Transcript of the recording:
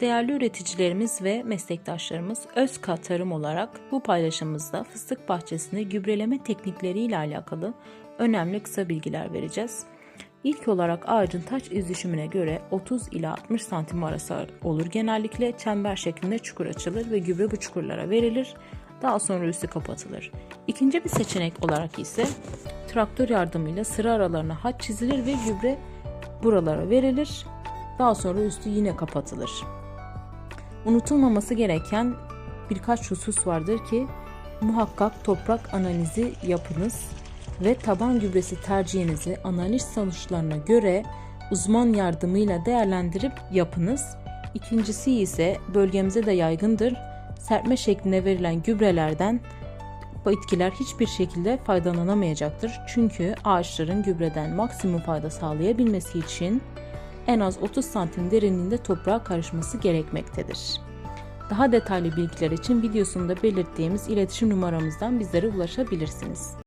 Değerli üreticilerimiz ve meslektaşlarımız Özka Tarım olarak bu paylaşımımızda fıstık bahçesinde gübreleme teknikleri ile alakalı önemli kısa bilgiler vereceğiz. İlk olarak ağacın taç izdüşümüne göre 30 ila 60 santim arası olur genellikle çember şeklinde çukur açılır ve gübre bu çukurlara verilir. Daha sonra üstü kapatılır. İkinci bir seçenek olarak ise traktör yardımıyla sıra aralarına haç çizilir ve gübre buralara verilir. Daha sonra üstü yine kapatılır. Unutulmaması gereken birkaç husus vardır ki muhakkak toprak analizi yapınız ve taban gübresi tercihinizi analiz sonuçlarına göre uzman yardımıyla değerlendirip yapınız. İkincisi ise bölgemize de yaygındır. Serpme şeklinde verilen gübrelerden bitkiler hiçbir şekilde faydalanamayacaktır. Çünkü ağaçların gübreden maksimum fayda sağlayabilmesi için en az 30 santim derinliğinde toprağa karışması gerekmektedir. Daha detaylı bilgiler için videosunda belirttiğimiz iletişim numaramızdan bizlere ulaşabilirsiniz.